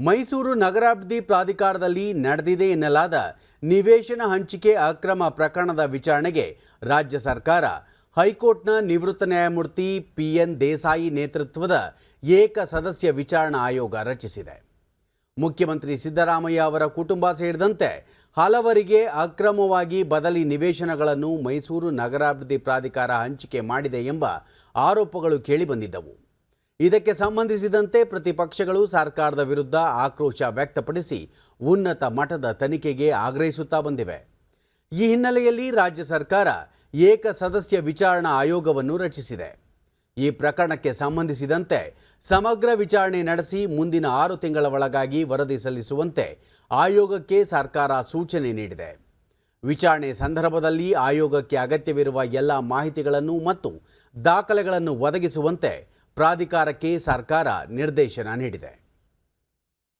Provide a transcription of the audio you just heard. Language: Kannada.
ಮೈಸೂರು ನಗರಾಭಿವೃದ್ಧಿ ಪ್ರಾಧಿಕಾರದಲ್ಲಿ ನಡೆದಿದೆ ಎನ್ನಲಾದ ನಿವೇಶನ ಹಂಚಿಕೆ ಅಕ್ರಮ ಪ್ರಕರಣದ ವಿಚಾರಣೆಗೆ ರಾಜ್ಯ ಸರ್ಕಾರ, ಹೈಕೋರ್ಟ್ನ ನಿವೃತ್ತ ನ್ಯಾಯಮೂರ್ತಿ ಪಿಎನ್ ದೇಸಾಯಿ ನೇತೃತ್ವದ ಏಕ ಸದಸ್ಯ ವಿಚಾರಣಾ ಆಯೋಗ ರಚಿಸಿದೆ. ಮುಖ್ಯಮಂತ್ರಿ ಸಿದ್ದರಾಮಯ್ಯ ಅವರ ಕುಟುಂಬ ಸೇರಿದಂತೆ ಹಲವರಿಗೆ ಅಕ್ರಮವಾಗಿ ಬದಲಿ ನಿವೇಶನಗಳನ್ನು ಮೈಸೂರು ನಗರಾಭಿವೃದ್ಧಿ ಪ್ರಾಧಿಕಾರ ಹಂಚಿಕೆ ಮಾಡಿದೆ ಎಂಬ ಆರೋಪಗಳು ಕೇಳಿಬಂದಿದ್ದವು ಇದಕ್ಕೆ ಸಂಬಂಧಿಸಿದಂತೆ ಪ್ರತಿಪಕ್ಷಗಳು ಸರ್ಕಾರದ ವಿರುದ್ಧ ಆಕ್ರೋಶ ವ್ಯಕ್ತಪಡಿಸಿ ಉನ್ನತ ಮಟ್ಟದ ತನಿಖೆಗೆ ಆಗ್ರಹಿಸುತ್ತಾ ಬಂದಿವೆ. ಈ ಹಿನ್ನೆಲೆಯಲ್ಲಿ ರಾಜ್ಯ ಸರ್ಕಾರ ಏಕ ಸದಸ್ಯ ವಿಚಾರಣಾ ಆಯೋಗವನ್ನು ರಚಿಸಿದೆ. ಈ ಪ್ರಕರಣಕ್ಕೆ ಸಂಬಂಧಿಸಿದಂತೆ ಸಮಗ್ರ ವಿಚಾರಣೆ ನಡೆಸಿ ಮುಂದಿನ ಆರು ತಿಂಗಳ ಒಳಗಾಗಿ ವರದಿ ಸಲ್ಲಿಸುವಂತೆ ಆಯೋಗಕ್ಕೆ ಸರ್ಕಾರ ಸೂಚನೆ ನೀಡಿದೆ. ವಿಚಾರಣೆ ಸಂದರ್ಭದಲ್ಲಿ ಆಯೋಗಕ್ಕೆ ಅಗತ್ಯವಿರುವ ಎಲ್ಲ ಮಾಹಿತಿಗಳನ್ನು ಮತ್ತು ದಾಖಲೆಗಳನ್ನು ಒದಗಿಸುವಂತೆ ಪ್ರಾಧಿಕಾರಕ್ಕೆ ಸರ್ಕಾರ ನಿರ್ದೇಶನ ನೀಡಿದೆ.